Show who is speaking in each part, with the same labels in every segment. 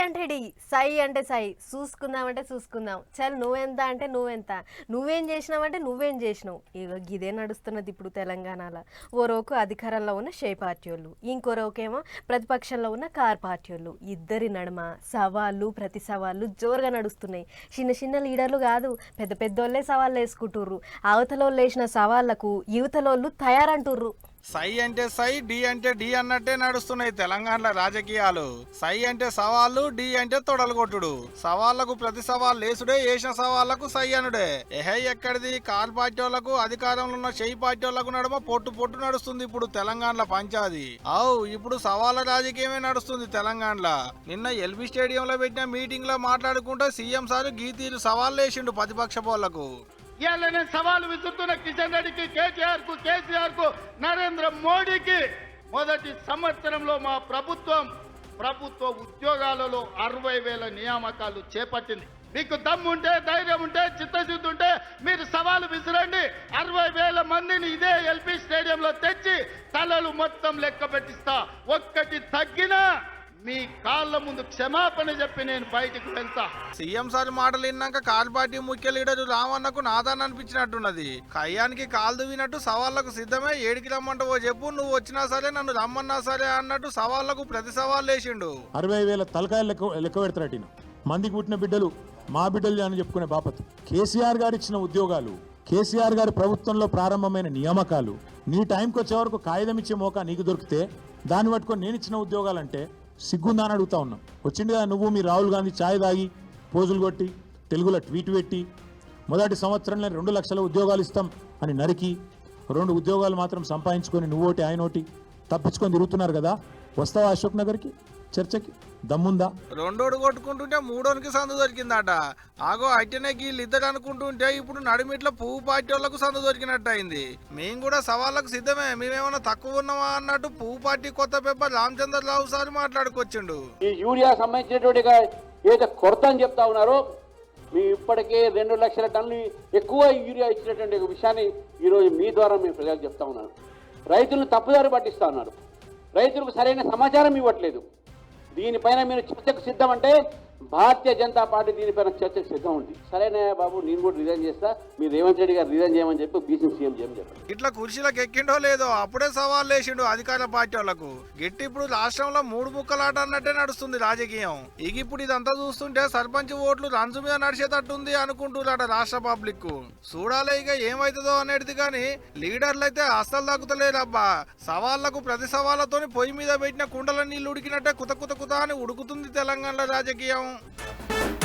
Speaker 1: అంటే డి సై అంటే సై. చూసుకుందామంటే చూసుకుందాం. చల్ నువ్వెంత అంటే నువ్వెంత. నువ్వేం చేసినావంటే నువ్వేం చేసినావు. ఇక ఇదే నడుస్తున్నది ఇప్పుడు తెలంగాణలో. ఓరోకు అధికారంలో ఉన్న షే పార్టీ వాళ్ళు ఇంకొరోకేమో ప్రతిపక్షంలో ఉన్న కార్ పార్టీ వాళ్ళు ఇద్దరి నడుమ సవాళ్ళు ప్రతి సవాళ్ళు జోరుగా నడుస్తున్నాయి. చిన్న చిన్న లీడర్లు కాదు పెద్ద పెద్దోళ్ళే సవాళ్ళు వేసుకుంటుర్రు. అవతలోళ్ళు వేసిన సవాళ్ళకు యువతలోళ్ళు తయారంటుర్రు.
Speaker 2: సై అంటే సై డి అంటే డి అన్నట్టే నడుస్తున్నాయి తెలంగాణలో రాజకీయాలు. సై అంటే సవాళ్ళు డి అంటే తొడలు కొట్టుడు సవాళ్ళకు ప్రతి సవాల్ లేసుడే వేసిన సవాళ్ళకు సై అనుడే. ఎహై ఎక్కడిది? కాల్ పార్టీ అధికారంలో ఉన్న చెయ్యి పార్టీ వాళ్ళకు నడుమ పొట్టు పొట్టు నడుస్తుంది ఇప్పుడు తెలంగాణలో పంచాది. అవు ఇప్పుడు సవాళ్ళ రాజకీయమే నడుస్తుంది తెలంగాణలో. నిన్న ఎల్బీ స్టేడియంలో పెట్టిన మీటింగ్లో మాట్లాడుకుంటే సీఎం సార్ గీతీలు సవాళ్ళు వేసిండు ప్రతిపక్ష పోళ్ళకు
Speaker 3: ఇవాళ నేను సవాలు విసురుతున్న కిషన్ రెడ్డికి కేసీఆర్కు కేసీఆర్కు నరేంద్ర మోడీకి మొదటి సంవత్సరంలో మా ప్రభుత్వం ప్రభుత్వ ఉద్యోగాలలో అరవై వేల నియామకాలు చేపట్టింది. మీకు దమ్ముంటే ధైర్యం ఉంటే చిత్తశుద్ధి ఉంటే మీరు సవాలు విసిరండి. అరవై వేల మందిని ఇదే ఎల్పి స్టేడియంలో తెచ్చి తలలు మొత్తం లెక్క పెట్టిస్తా. ఒక్కటి తగ్గినా మీ కాళ్ళ ముందు క్షమాపణ చెప్పి నేను బయటికి వెళ్తా.
Speaker 2: సీఎం సార్ మాటలు విన్నాక కాల్ పార్టీ ముఖ్య లీడర్ రామన్నకు నాదాన్ని అనిపించినట్టున్నది. కయ్యానికి కాలు దువ్వినట్టు సవాళ్ళకు సిద్ధమే ఏడికి రమ్మంటావో చెప్పు నువ్వు వచ్చినా సరే నన్ను రమ్మన్నా సరే అన్నట్టు సవాళ్ళకు ప్రతి సవాల్ వేసిండు
Speaker 4: అరవై వేల తలకాయలు లెక్క ఈయన. మందికి పుట్టిన బిడ్డలు మా బిడ్డలు అని చెప్పుకునే బాపత్. కేసీఆర్ గారు ఇచ్చిన ఉద్యోగాలు కేసీఆర్ గారి ప్రభుత్వంలో ప్రారంభమైన నియామకాలు నీ టైంకి వచ్చే వరకు కాగితం ఇచ్చే మోకా నీకు దొరికితే దాన్ని పట్టుకొని నేను ఇచ్చిన ఉద్యోగాలంటే సిగ్గుందా అని అడుగుతా ఉన్నాం. వచ్చింది కదా నువ్వు మీ రాహుల్ గాంధీ ఛాయ్ తాగి పోజులు కొట్టి తెలుగులో ట్వీట్ పెట్టి మొదటి సంవత్సరంలో రెండు లక్షల ఉద్యోగాలు ఇస్తాం అని నరికి రెండు ఉద్యోగాలు మాత్రం సంపాదించుకొని నువ్వోటి ఆయనోటి తప్పించుకొని తిరుగుతున్నారు కదా వస్తావా అశోక్ నగర్కి? చర్చకి దమ్ముందా?
Speaker 2: రెండోడు కొట్టుకుంటుంటే మూడోనికి సందు దొరికిందట. ఆగో అట్టనే ఇద్దరు అనుకుంటుంటే ఇప్పుడు నడిమిట్ల పువ్వు పార్టీ వాళ్ళకు సందు దొరికినట్టు అయింది మేము కూడా సవాళ్ళకు సిద్ధమే. మేమేమన్నా తక్కువ ఉన్నామా అన్నట్టు పువ్వు పార్టీ కొత్త పేపర్ రామచంద్రరావు సార్ మాట్లాడుకొచ్చిండు.
Speaker 5: ఈ యూరియా సంబంధించినటువంటి ఏదైతే కొరత అని చెప్తా ఉన్నారో మీ ఇప్పటికే రెండు లక్షల టన్నులు ఎక్కువ యూరియా ఇచ్చినటువంటి ఒక విషయాన్ని ఈరోజు మీ ద్వారా మేము ప్రజలకు చెప్తా ఉన్నాను. రైతులను తప్పుదారి పట్టిస్తా ఉన్నారు. రైతులకు సరైన సమాచారం ఇవ్వట్లేదు. దీనిపైన మీరు చర్చకు సిద్ధమంటే భారతీయ జనతా పార్టీ దీనిపైన చర్చకు సిద్ధం ఉంది. సరైన బాబు నేను కూడా రిజైన్ చేస్తా. మీరు రేవంత్ రెడ్డి గారు రిజైన్ చేయమని చెప్పి బీసీ సీఎం చేయమని చెప్పండి
Speaker 2: ఇట్లా కుర్చీలకు ఎక్కిండో లేదో అప్పుడే సవాల్ వేసిండు అధికార పార్టీ వాళ్ళకు. గట్టి ఇప్పుడు రాష్ట్రంలో మూడు ముక్కలాట అన్నట్టే నడుస్తుంది రాజకీయం. ఇక ఇప్పుడు ఇదంతా చూస్తుంటే సర్పంచ్ ఓట్లు రంజు మీద నడిచేటట్టుంది అనుకుంటున్నారట రాష్ట్ర పబ్లిక్. చూడాలి ఇక ఏమైతుందో అనేది కానీ లీడర్లు అయితే అస్సలు తగ్గుతలేరబ్బా. సవాళ్ళకు ప్రతి సవాళ్ళతోని పొయ్యి మీద పెట్టిన కుండల నీళ్ళు ఉడికినట్టే కుత కుత కుత అని ఉడుకుతుంది తెలంగాణలో రాజకీయం.
Speaker 1: ン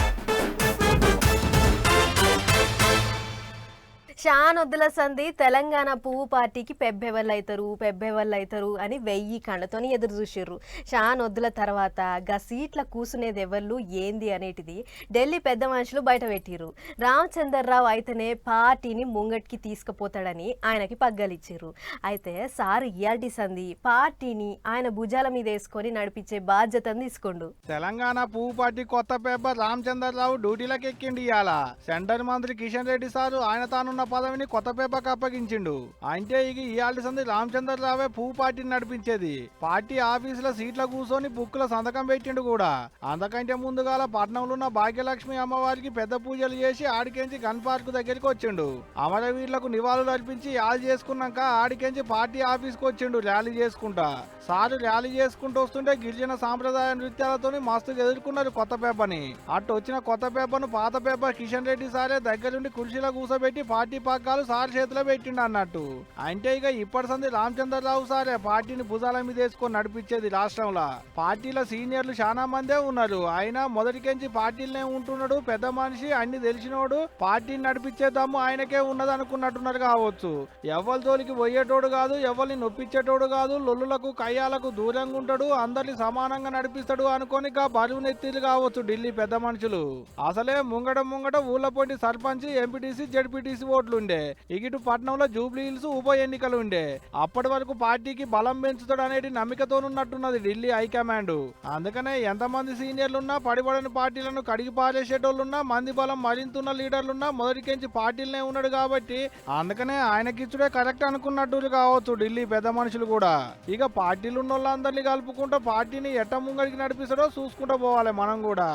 Speaker 1: షాన్ సంధి తెలంగాణ పువ్వు పార్టీకి పెబ్బెవళ్ళు అవుతారు పెబ్బెవళ్ళు అవుతారు అని వెయ్యి కళ్ళతోని ఎదురు చూసిర్రు. షానొద్దుల తర్వాత గా సీట్ల కూసునేది ఎవళ్ళు ఏంది అనేటిది ఢిల్లీ పెద్ద మనుషులు బయట పెట్టిర్రు. రామచంద్రరావు అయితేనే పార్టీని ముంగట్కి తీసుకుపోతాడని ఆయనకి పగ్గలిచ్చిర్రు. అయితే సార్ ఇయాల్టి సంధి పార్టీని ఆయన భుజాల మీద వేసుకొని నడిపించే బాధ్యతను తీసుకోండు.
Speaker 2: తెలంగాణ పువ్వు పార్టీ కొత్త పేపర్ రామచంద్రరావు డ్యూటీలకు ఎక్కిండి ఇవాళ సెంటర్ మంత్రి కిషన్ రెడ్డి సారు ఆయన తానున్న పదవిని కొత్త పేపర్కి అప్పగించిండు. అంటే ఇక ఇయాల్టి సంది రామచంద్రరావే పూ పార్టీని నడిపించేది. పార్టీ ఆఫీసుల సీట్ల కూర్చొని బుక్కుల సంతకం పెట్టిండు కూడా. అంతకంటే ముందుగాల పట్నంలో ఉన్న భాగ్యలక్ష్మి అమ్మవారికి పెద్ద పూజలు చేసి ఆడికెంచి గన్ పార్క్ దగ్గరికి వచ్చిండు. అమరవీరులకు నివాళులు అర్పించి యాలి చేసుకున్నాక ఆడికెంచి పార్టీ ఆఫీస్కి వచ్చిండు ర్యాలీ చేసుకుంటా. సారు ర్యాలీ చేసుకుంటూ వస్తుంటే గిరిజన సాంప్రదాయ నృత్యాలతోని మస్తు ఎదుర్కొన్నారు కొత్త పేపర్ని. అటు వచ్చిన కొత్త పేపర్ను పాత పేపర్ కిషన్ రెడ్డి సారే దగ్గరుండి కుర్చీలో కూర్చోబెట్టి పార్టీ పగ్గాలు సార్ చేతిలో పెట్టిండు అన్నట్టు. అంటే ఇక ఇప్పటి సంది రామచంద్రరావు సారే పార్టీని భుజాల మీద వేసుకొని నడిపించేది రాష్ట్రంలో. పార్టీల సీనియర్లు చాలా మందే ఉన్నారు. ఆయన మొదటికెంచి పార్టీలనే ఉంటున్నాడు. పెద్ద మనిషి అన్ని తెలిసినోడు. పార్టీని నడిపించే దమ్ము ఆయనకే ఉన్నది అనుకున్నట్టున్నారు కావచ్చు. ఎవరి జోలికి పోయేటోడు కాదు ఎవరిని నొప్పించేటోడు కాదు లొల్లులకు కయ్యాలకు దూరంగా ఉంటాడు అందరిని సమానంగా నడిపిస్తాడు అనుకొని గా బరువు నెత్తిలు కావచ్చు ఢిల్లీ పెద్ద మనుషులు. అసలే ముంగట ముంగట ఊళ్ళ పొంటి సర్పంచ్ ఎంపీటీసీ జడ్పీటీసీ ఓట్లు ఓట్లు ఉండే ఇగిటు పట్నంలో జూబ్లీ హిల్స్ ఉప ఎన్నికలు ఉండే అప్పటి వరకు పార్టీకి బలం పెంచుతాడు అనేది నమ్మికతోనున్నట్టున్నది ఢిల్లీ హైకమాండ్. అందుకనే ఎంతమంది సీనియర్లు ఉన్నా పడిపడని పార్టీలను కడిగి పారేసేటోళ్ళున్నా మంది బలం మరింతున్న లీడర్లున్నా మొదటికెంచి పార్టీలనే ఉన్నాడు కాబట్టి అందుకనే ఆయనకిచ్చుడే కరెక్ట్ అనుకున్నట్టు కావచ్చు ఢిల్లీ పెద్ద మనుషులు కూడా. ఇక పార్టీలు ఉన్న వాళ్ళందరినీ కలుపుకుంటూ పార్టీని ఎట్ట ముంగడికి నడిపిస్తాడో చూసుకుంటూ పోవాలి మనం కూడా.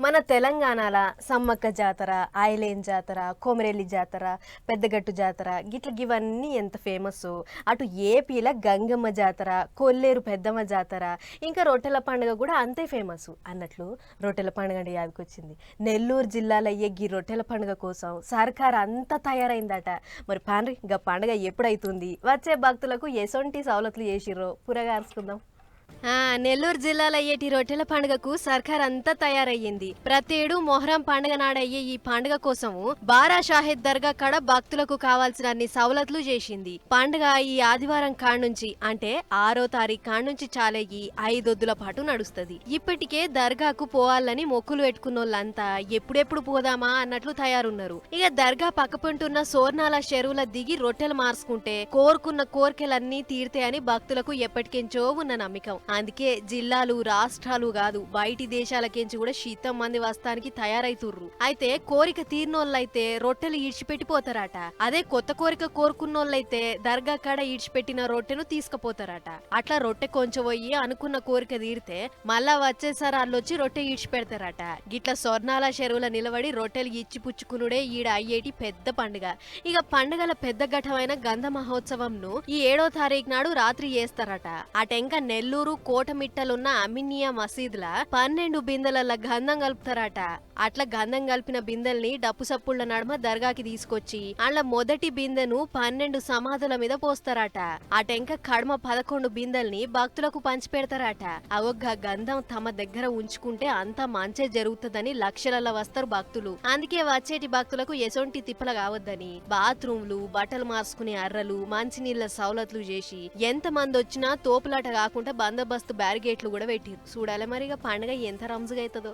Speaker 1: మన తెలంగాణల సమ్మక్క జాతర ఐలేన్ జాతర కోమరెల్లి జాతర పెద్దగట్టు జాతర గిట్ల ఇవన్నీ ఎంత ఫేమస్ అటు ఏపీల గంగమ్మ జాతర కొల్లేరు పెద్దమ్మ జాతర ఇంకా రొట్టెల పండుగ కూడా అంతే ఫేమస్ అన్నట్లు రొట్టెల పండుగ అంటే యాదకొచ్చింది. నెల్లూరు జిల్లాలో అయ్యే ఈ రొట్టెల పండుగ కోసం సర్కార్ అంతా తయారైందట. మరి పాండ్రి ఇంకా పండుగ ఎప్పుడైతుంది? వచ్చే భక్తులకు ఎసొంటి సవలతులు చేసిర్రో? పురగార్చుకుందాం. నెల్లూరు జిల్లాలో అయ్యేటి రొట్టెల పండుగకు సర్కార్ అంతా తయారయ్యింది ప్రతేడు మొహరం పండుగ నాడయ్యే ఈ పండుగ కోసము బారా షాహిద్ దర్గా కాడ భక్తులకు కావాల్సిన అన్ని సవలతులు చేసింది. పండుగ ఈ ఆదివారం కాడ్నుంచి అంటే ఆరో తారీఖు కాడ్నుంచి చాలయ్యి ఐదొద్దుల పాటు నడుస్తది. ఇప్పటికే దర్గాకు పోవాలని మొక్కులు పెట్టుకున్నోళ్ళంతా ఎప్పుడెప్పుడు పోదామా అన్నట్లు తయారున్నారు. ఇక దర్గా పక్కపంటున్న సోర్నాల చెరువుల దిగి రొట్టెలు మార్చుకుంటే కోరుకున్న కోరికలన్నీ తీర్తాయని భక్తులకు ఎప్పటికెంచో ఉన్న నమ్మకం అందుకే జిల్లాలు రాష్ట్రాలు కాదు బయటి దేశాలకేంచి కూడా శీతం మంది వస్తానికి తయారైతుర్రు. అయితే కోరిక తీరినోళ్ళైతే రొట్టెలు ఈడ్చిపెట్టిపోతారట. అదే కొత్త కోరిక కోరుకున్నోళ్ళైతే దర్గా కాడ ఈడ్చిపెట్టిన రొట్టెను తీసుకుపోతారట. అట్లా రొట్టె కొంచెం పోయి అనుకున్న కోరిక తీరితే మళ్ళా వచ్చేసారి వాళ్ళొచ్చి రొట్టె ఈడ్చిపెడతారట. గిట్ల స్వర్ణాల చెరువుల నిలబడి రొట్టెలు ఇచ్చి పుచ్చుకునుడే ఈడ అయ్యేటి పెద్ద పండుగ. ఇక పండుగల పెద్ద ఘటమైన గంధ మహోత్సవంను ఈ ఏడో తారీఖు నాడు రాత్రి చేస్తారట. అటెంక నెల్లూరు కోటమిట్టలున్న అమినియా మసీద్ల పన్నెండు బిందెల గంధం కలుపుతారట. అట్లా గంధం కలిపిన బిందెల్ని డప్పు సప్పుళ్ళ నడుమ దర్గాకి తీసుకొచ్చి అలా మొదటి బిందెను పన్నెండు సమాధుల మీద పోస్తారట. అటెంక కడమ పదకొండు బిందెల్ని భక్తులకు పంచిపెడతారట. అవొగ్గ గంధం తమ దగ్గర ఉంచుకుంటే అంత మంచే జరుగుతుందని లక్షలలో వస్తారు భక్తులు. అందుకే వచ్చేటి భక్తులకు ఎసొంటి తిప్పల కావద్దని బాత్రూమ్లు బట్టలు మార్చుకునే అర్రలు మంచినీళ్ళ సౌలతులు చేసి ఎంత మంది వచ్చినా తోపులాట కాకుండా బందోబస్తు బ్యారిగేట్లు కూడా పెట్టిరు. చూడాలి ఇక పండుగ ఎంత రంజుగా అవుతుందో.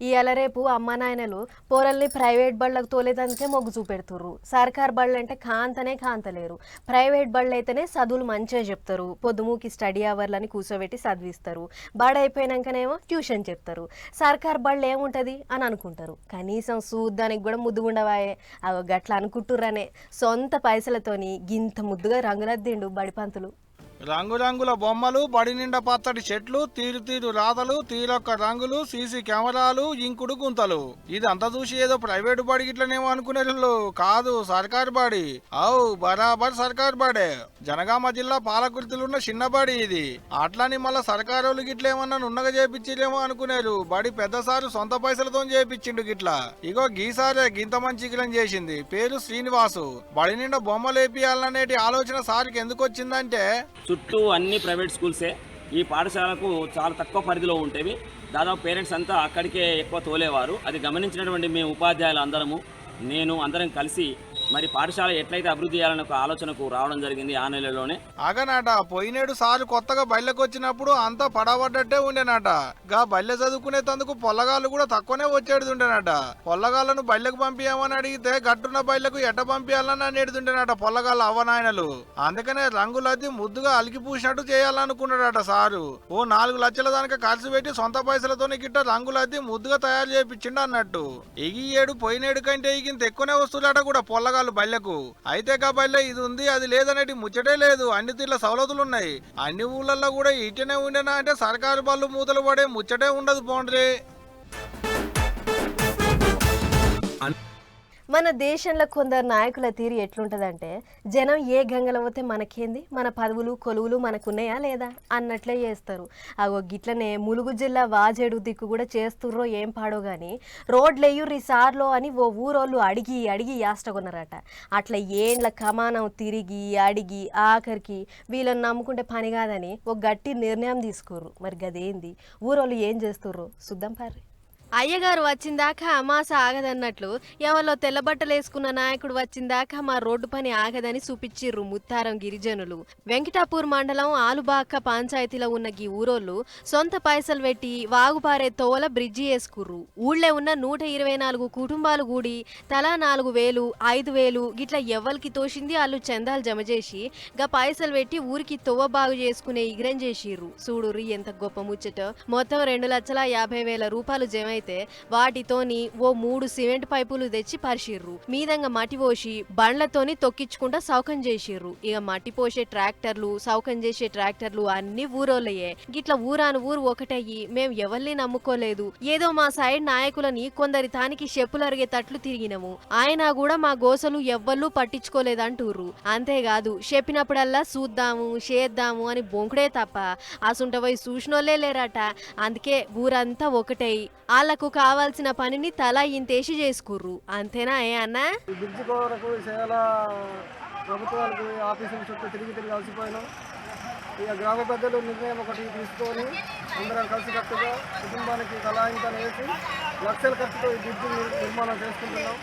Speaker 1: ఇవాళ రేపు అమ్మ నాయనలు పోరల్ని ప్రైవేట్ బళ్ళకు తోలేదానికే మొగ్గు చూపెడుతుర్రు. సర్కార్ బళ్ళు అంటే కాంతనే కాంతలేరు. ప్రైవేట్ బళ్ళు అయితేనే చదువులు మంచిగా చెప్తారు. పొద్దుమూకి స్టడీ అవర్లని కూర్చోబెట్టి చదివిస్తారు. బడ అయిపోయినాకనేమో ట్యూషన్ చెప్తారు. సర్కార్ బళ్ళు ఏముంటది అని అనుకుంటారు. కనీసం చూద్దానికి కూడా ముద్దుగుండవాయే అవి గట్ల అనుకుంటుర్రనే. సొంత పైసలతోని గింత ముద్దుగా రంగులద్దిండు బడిపంతులు.
Speaker 2: రంగురంగుల బొమ్మలు బడి నిండా పచ్చడి చెట్లు తీరు తీరు రాతలు తీరొక్క రంగులు సీసీ కెమెరాలు ఇంకుడు గుంతలు. ఇదంతా చూసి ఏదో ప్రైవేటు బడి గిట్లనేమో అనుకునేళ్ళు కాదు సర్కారు బడి. అవు బరాబర్ సర్కారు బడే. జనగామ జిల్లా పాలకుర్తిలున్న చిన్న బడి ఇది. అట్లని మళ్ళా సర్కారు గిట్ల ఏమన్నా నున్నగా చేపించిరేమో అనుకునేరు. బడి పెద్దసారు సొంత పైసలతో చేపించిండు గిట్లా. ఇగో గీసారే గింత మంచి చేసింది. పేరు శ్రీనివాసు. బడి నిండా బొమ్మలు వేపియాలనేటి ఆలోచన సార్కి ఎందుకు వచ్చిందంటే
Speaker 6: చుట్టూ అన్ని ప్రైవేట్ స్కూల్సే. ఈ పాఠశాలకు చాలా తక్కువ పరిధిలో ఉండేవి దాదాపు పేరెంట్స్ అంతా అక్కడికే ఎక్కువ తోలేవారు. అది గమనించినటువంటి మేము ఉపాధ్యాయులు అందరము నేను అందరం కలిసి మరి పాఠశాల ఎట్లయితే అభివృద్ధి చేయాలనే ఒక ఆలోచనకు రావడం జరిగింది ఆ నెలలోనే.
Speaker 2: అగనాట పోయినేడు సారు కొత్తగా బయళ్ళకి వచ్చినప్పుడు అంతా పడబడ్డట్టే ఉండేనట. గా బల్లె చదువుకునే తందుకు పొల్లగాళ్ళు కూడా తక్కువనే వచ్చేది ఉండేనట. పొల్లగాళ్ళను బయళ్ళకు పంపించామని అడిగితే గట్టున్న బయళ్ళకు ఎట పంపించాలని అనేడుతుండేనట పొల్లగాళ్ళ అవనాయనలు అందుకనే రంగులద్ది ముద్దుగా అలికి పూసినట్టు చేయాలనుకున్నాడట సారు. ఓ నాలుగు లక్షల దానికి ఖర్చు పెట్టి సొంత పైసలతోనే గిట్ట రంగులద్ది ముద్దుగా తయారు చేపించిండు అన్నట్టు ఎగి ఏడు పోయినేడు కంటే ఇగింత ఎక్కువనే వస్తువులట కూడా పొల్లగా పథకాలు బళ్ళకు అయితే కా బయళ్ళ ఇది ఉంది అది లేదనేటి ముచ్చటే లేదు. అన్ని తీర్ల సవలతులు ఉన్నాయి. అన్ని ఊళ్ళల్లో కూడా ఇటనే ఉండేనా అంటే సర్కారు బళ్ళు మూతలు పడే ముచ్చటే ఉండదు పోండ్రి.
Speaker 1: మన దేశంలో కొందరు నాయకుల తీరు ఎట్లుంటుందంటే జనం ఏ గంగల పోతే మనకేంది? మన పదవులు కొలువులు మనకున్నాయా లేదా? అన్నట్లే చేస్తారు. అగో గిట్లనే ములుగు జిల్లా వాజేడు దిక్కు కూడా చేస్తుర్రో ఏం పాడో కానీ రోడ్లు ఎయ్యుర్రి సార్లో అని ఓ ఊరోళ్ళు అడిగి అడిగి యాష్టకొన్నారట అట్లా ఏండ్ల కమానం తిరిగి అడిగి ఆఖరికి వీళ్ళని నమ్ముకుంటే పని కాదని ఓ గట్టి నిర్ణయం తీసుకుర్రు. మరి గదేంది? ఊరోళ్ళు ఏం చేస్తుర్రో? చూద్దాం పారి అయ్యగారు వచ్చిందాకా అమాస ఆగదన్నట్లు ఎవరో తెల్లబట్టలు వేసుకున్న నాయకుడు వచ్చిందాకా మా రోడ్డు పని ఆగదని చూపించిర్రు ముత్తారం గిరిజనులు. వెంకటాపూర్ మండలం ఆలుబాక్క పంచాయతీలో ఉన్న గీ ఊరోళ్ళు సొంత పైసలు పెట్టి వాగుపారే తోల బ్రిడ్జి వేసుకుర్రు. ఊళ్ళో ఉన్న నూట ఇరవై నాలుగు కుటుంబాలు కూడి తలా నాలుగు వేలు ఐదు వేలు గిట్ల ఎవ్వరికి తోసింది వాళ్ళు చందాలు జమ చేసి గా పైసలు పెట్టి ఊరికి తొవ్వ బాగు చేసుకునే ఇగ్రం చేసిర్రు. చూడుర్రి ఎంత గొప్ప ముచ్చట. మొత్తం రెండు లక్షల యాభై వేల రూపాయలు జమ అయితే వాటితోని ఓ మూడు సిమెంట్ పైపులు తెచ్చి పరిచిర్రు మీదంగా మట్టి పోసి బండ్లతోని తొక్కించుకుంటా సౌకం చేసిర్రు ఇక మట్టి పోసే ట్రాక్టర్లు సౌకం చేసే ట్రాక్టర్లు అన్ని ఊరోళ్ళయే. గిట్ల ఊరాను ఊరు ఒకటయ్యి. మేము ఎవరిని నమ్ముకోలేదు. ఏదో మా సైడ్ నాయకులని కొందరి తానికి చెప్పులు అరిగేటట్లు తిరిగినము. ఆయన కూడా మా గోసలు ఎవ్వళ్ళు పట్టించుకోలేదంటూర్రు. అంతేకాదు చెప్పినప్పుడల్లా చూద్దాము చేద్దాము అని బొంకుడే తప్ప అసుంట పోయి చూసినోళ్ళే లేరట. అందుకే ఊరంతా ఒకటై వాళ్ళకు కావాల్సిన పనిని తల ఇంతేసి చేసుకుర్రు. అంతేనా ఏ అన్నా?
Speaker 7: ఈ కొరకు చాలా ప్రభుత్వాలకు ఆఫీసుల చుట్టూ తిరిగి తిరిగి అలసిపోయినాం. ఇక గ్రామ పెద్దలు నిర్ణయం ఒకటి తీసుకొని అందరం కలిసికట్టుగా కుటుంబానికి కళాయింతలు వేసి లక్షల ఖర్చుతో ఈ బ్రిడ్జ్ నిర్మాణం చేసుకుంటున్నాం.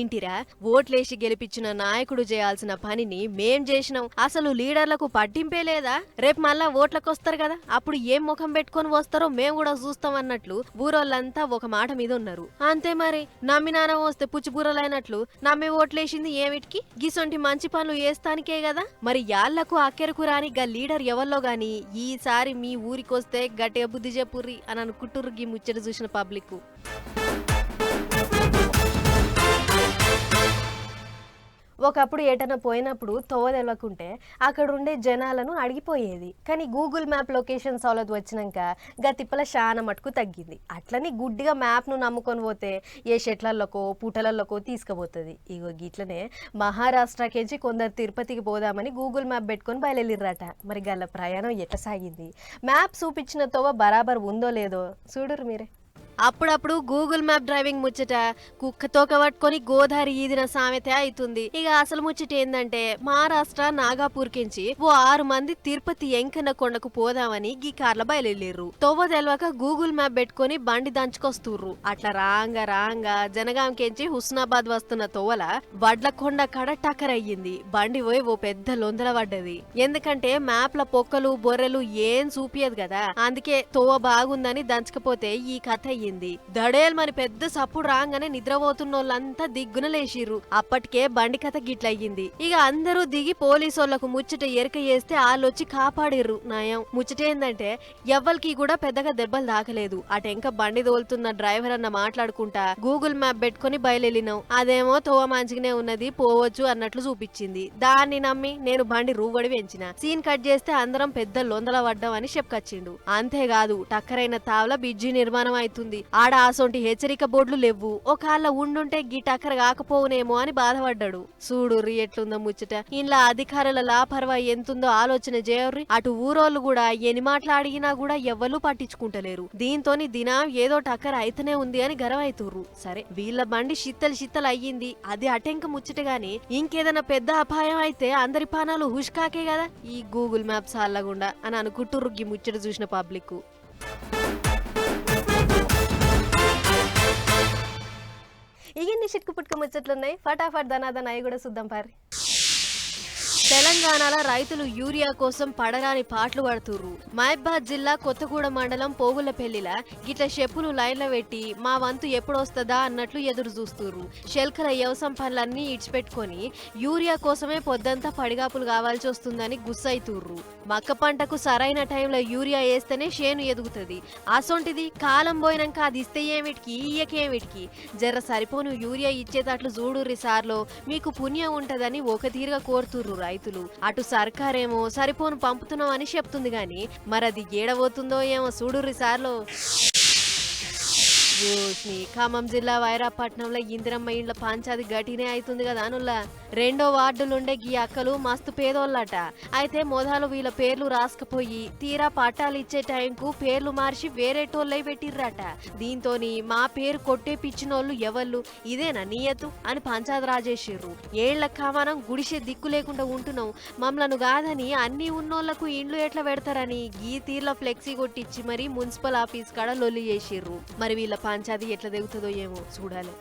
Speaker 1: ఏంటిరా? ఓట్లేసి గెలిపించిన నాయకుడు చేయాల్సిన పనిని మేం చేసినాం. అసలు లీడర్లకు పట్టింపే లేదా? రేపు మళ్ళా ఓట్లకు వస్తారు కదా. అప్పుడు ఏం ముఖం పెట్టుకొని వస్తారో మేము కూడా చూస్తాం అన్నట్లు ఊరోళ్ళంతా ఒక మాట మీద ఉన్నారు. అంతే మరి. నమ్మినానం వస్తే పుచ్చిబూరలైనట్లు నమ్మి ఓట్లేసింది ఏమిటికి గిసొంటి మంచి పనులు వేస్తానికే కదా. మరి యాళ్ళకు అక్కెరకు రాని గా లీడర్ ఎవరిలో గాని? ఈసారి మీ ఊరికొస్తే గట్టిగా బుద్ధి చెప్పుర్రి అని అనుకుంటుర్రు గీ ముచ్చట చూసిన పబ్లిక్ ఒకప్పుడు ఏటైనా పోయినప్పుడు తోవదెలకుంటే అక్కడ ఉండే జనాలను అడిగిపోయేది. కానీ గూగుల్ మ్యాప్ లొకేషన్ సౌలత్ వచ్చినాక గా తిప్పల శాన మటుకు తగ్గింది. అట్లని గుడ్డిగా మ్యాప్ను నమ్ముకొని పోతే ఏ షెట్లలోకో పూటలలోకో తీసుకుపోతుంది. ఇగో గిట్లనే మహారాష్ట్రకేంచి కొందరు తిరుపతికి పోదామని గూగుల్ మ్యాప్ పెట్టుకొని బయలుదేరిరట. మరి గల ప్రయాణం ఎట్లా సాగింది? మ్యాప్ చూపించిన తోవ బరాబర్ ఉందో లేదో చూడరు మీరే. అప్పుడప్పుడు గూగుల్ మ్యాప్ డ్రైవింగ్ ముచ్చట కుక్కతో కవట్టుకొని గోదావరి ఈదిన సామెత అవుతుంది ఇక అసలు ముచ్చట ఏందంటే మహారాష్ట్ర నాగాపూర్ కించి ఓ ఆరు మంది తిరుపతి ఎంకన్న కొండకు పోదామని గీ కార్ల బయలుదేరు తొవ్వ తెలవక గూగుల్ మ్యాప్ పెట్టుకొని బండి దంచుకొస్తుర్రు. అట్లా రాంగా రాంగా జనగాం కెంచి హుస్నాబాద్ వస్తున్న తొవ్వల వడ్ల కొండ కడ టక్కర్ అయ్యింది. బండి పోయి ఓ పెద్ద లొందల పడ్డది. ఎందుకంటే మ్యాప్ల పొక్కలు బొర్రెలు ఏం చూపియదు కదా. అందుకే తోవ బాగుందని దంచకపోతే ఈ కథ జరిగింది. దడేల్ మరి పెద్ద సప్పుడు రాగానే నిద్రపోతున్నోళ్ళంతా దిగ్గున లేచిర్రు. అప్పటికే బండి కథ గిట్లయ్యింది. ఇక అందరూ దిగి పోలీసోళ్ళకు ముచ్చట ఎరక చేస్తే వాళ్ళొచ్చి కాపాడిర్రు నయం. ముచ్చట ఏందంటే ఎవ్వరికి కూడా పెద్దగా దెబ్బలు దాకలేదు అటెంక బండి తోలుతున్న డ్రైవర్ అన్న మాట్లాడుకుంటా గూగుల్ మ్యాప్ పెట్టుకుని బయలుదేరినాం అదేమో తోవ మంచిగానే ఉన్నది పోవచ్చు అన్నట్లు చూపించింది. దాన్ని నమ్మి నేను బండి రూవడి పెంచిన. సీన్ కట్ చేస్తే అందరం పెద్ద లొందల పడ్డాం అని చెప్పుకొచ్చిండు అంతేకాదు టక్కరైన తావల బిజ్జి నిర్మాణం అవుతుంది ఆడ ఆసొంటి హెచ్చరిక బోర్డులు లేవు ఒకళ్ళ ఉండుంటే గీ టక్కర కాకపోవునేమో అని బాధపడ్డాడు. చూడుర్రి ఎట్లుందో ముచ్చట. ఇంట్లో అధికారుల లాపర్వా ఎంతుందో ఆలోచన చేయర్రి అటు ఊరోళ్ళు కూడా ఎన్ని మాటలు అడిగినా కూడా ఎవ్వరూ పట్టించుకుంటలేరు. దీంతోని దినం ఏదో టక్కర అయితేనే ఉంది అని గర్వైతుర్రు. సరే వీళ్ళ బండి షిత్తలు షిత్తలు అయ్యింది. అది అటెంక ముచ్చట గాని ఇంకేదైనా పెద్ద అపాయం అయితే అందరి పానాలు హుష్కాకే కదా ఈ గూగుల్ మ్యాప్స్ అల్లగుండా అని అనుకుంటుర్రు ఈ ముచ్చట చూసిన పబ్లిక్ ఇవన్నీ చిట్కు పుట్టుకు ముచ్చట్లున్నాయి? ఫటాఫట్ దనాదన అవి కూడా చూద్దాం పారి. తెలంగాణలో రైతులు యూరియా కోసం పడరాని పాటలు పడుతుర్రు. మహబాద్ జిల్లా కొత్తగూడ మండలం పోగుల పెళ్ళిల గిట్ల చెప్పులు లైన్లో పెట్టి మా వంతు ఎప్పుడొస్తుందా అన్నట్లు ఎదురు చూస్తుర్రు. షెల్కల వ్యవసాయం పనులన్నీ ఇడిచిపెట్టుకొని యూరియా కోసమే పొద్దంతా పడిగాపులు కావాల్సి వస్తుందని గుస్సైతుర్రు మక్క పంటకు సరైన టైంలో యూరియా వేస్తేనే చేను ఎదుగుతుంది. అసొంటిది కాలం పోయినాక అది ఇస్తే ఏమిటికి ఇయ్యకేమిటికి? జర సరిపోను యూరియా ఇచ్చేటట్లు చూడుర్రి సార్లో మీకు పుణ్యం ఉంటుందని ఒక తీరుగా కోరుతుర్రు రైతులు. అటు సర్కారేమో సరిపోను పంపుతున్నాం అని చెప్తుంది గాని మరది ఏడబోతుందో ఏమో చూడుర్రి సార్లో. ఓస్ని ఖమ్మం జిల్లా వైరాపట్నంలో ఇందిరమ్మ ఇండ్ల పంచాది గట్టినే అవుతుంది కదా అనుల్లా. రెండో వార్డులుండే గీ అక్కలు మస్తు పేదోళ్ళట. అయితే మొదలు వీళ్ళ పేర్లు రాసుకుపోయి తీరా పట్టాలు ఇచ్చే టైంకు పేర్లు మార్చి వేరేటోళ్ళై పెట్టిర్రట. దీంతోని మా పేరు కొట్టే పిచ్చినోళ్ళు ఎవళ్ళు? ఇదేనా నీయతు అని పంచాది రాజేసిర్రు ఏళ్ళ కామనం గుడిసె దిక్కు లేకుండా ఉంటున్నాం. మమ్మలను కాదని అన్ని ఉన్నోళ్ళకు ఇండ్లు ఎట్లా పెడతారని గీ తీర్ల ఫ్లెక్సీ కొట్టించి మరి మున్సిపల్ ఆఫీస్ కాడ లొల్లి చేసిర్రు. మరి వీళ్ళ పంచాయతీ ఎట్లా దిగుతుందో ఏమో చూడాలి.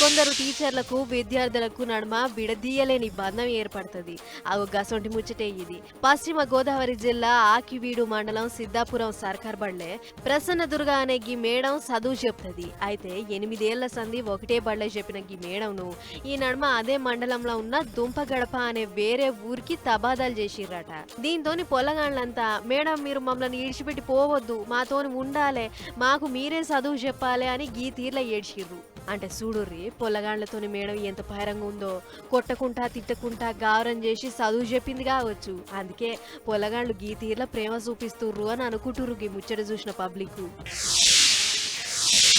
Speaker 1: కొందరు టీచర్లకు విద్యార్థులకు నడుమ విడదీయలేని బంధం ఏర్పడుతుంది. అవు గసొంటి ముచ్చటే ఇది. పశ్చిమ గోదావరి జిల్లా ఆకివీడు మండలం సిద్ధాపురం సర్కార్ బళ్ళే ప్రసన్న దుర్గ అనే గీ మేడం చదువు చెప్తుంది. అయితే ఎనిమిదేళ్ళ సంధి ఒకటే బళ్ళే చెప్పిన గీ మేడంను ఈ నడుమ అదే మండలంలో ఉన్న దుంపగడప అనే వేరే ఊరికి తబాదాలు చేసిర్రట. దీంతోని పొలగాళ్ళంతా మేడం మీరు మమ్మల్ని ఈడ్చిపెట్టి పోవద్దు మాతోని ఉండాలే మాకు మీరే చదువు చెప్పాలి అని గీ తీర్ల ఏడ్చిర్రు. అంటే చూడుర్రి పొల్లగాండ్లతోని మేడం ఎంత పైరంగా ఉందో కొట్టకుంటా తిట్టకుంటా గావరం చేసి చదువు చెప్పింది కావచ్చు. అందుకే పొల్లగాండ్లు గీ తీర్ల ప్రేమ చూపిస్తుర్రు అని అనుకుంటుర్రు గీ ముచ్చట చూసిన పబ్లిక్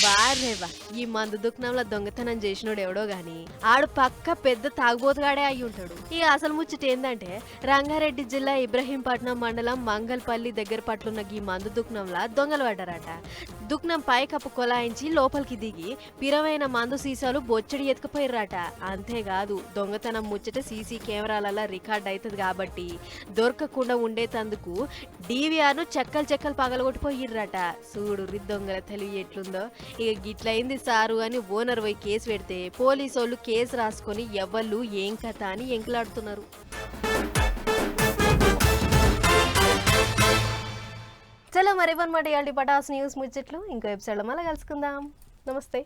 Speaker 1: బారేవా ఈ మందు దుకాణంలో దొంగతనం చేసినోడు ఎవడో గాని ఆడు పక్క పెద్ద తాగుబోతుగాడే అయి ఉంటాడు. ఇక అసలు ముచ్చట ఏంటంటే రంగారెడ్డి జిల్లా ఇబ్రహీంపట్నం మండలం మంగల్పల్లి దగ్గర పట్లున్న ఈ మందు దుకాణంలో దొంగలు పడ్డారట. దుకాణం పైకప్పు కొలాయించి లోపలికి దిగి పిరవైన మందు సీసాలు బొచ్చడి ఎత్తుకుపోయిర్రట. అంతేకాదు దొంగతనం ముచ్చట సీసీ కెమెరాలలో రికార్డ్ అవుతుంది కాబట్టి దొరకకుండా ఉండేటందుకు డీవీఆర్ను చెక్కలు చెక్కలు పగలగొట్టిపోయిర్రట. చూడు రి దొంగల తెలివి ఎట్లుందో ఇక గిట్లయింది సారు అని ఓనర్ పోయి కేసు పెడితే పోలీసు వాళ్ళు కేసు రాసుకొని ఎవళ్ళు ఏం కథ అని ఎంకలాడుతున్నారు. చలో మరివన్నమాట ఇవాళ పటాస్ న్యూస్ ముచ్చట్లు ఇంకో ఎపిసోడ్లో మళ్ళీ కలుసుకుందాం. నమస్తే.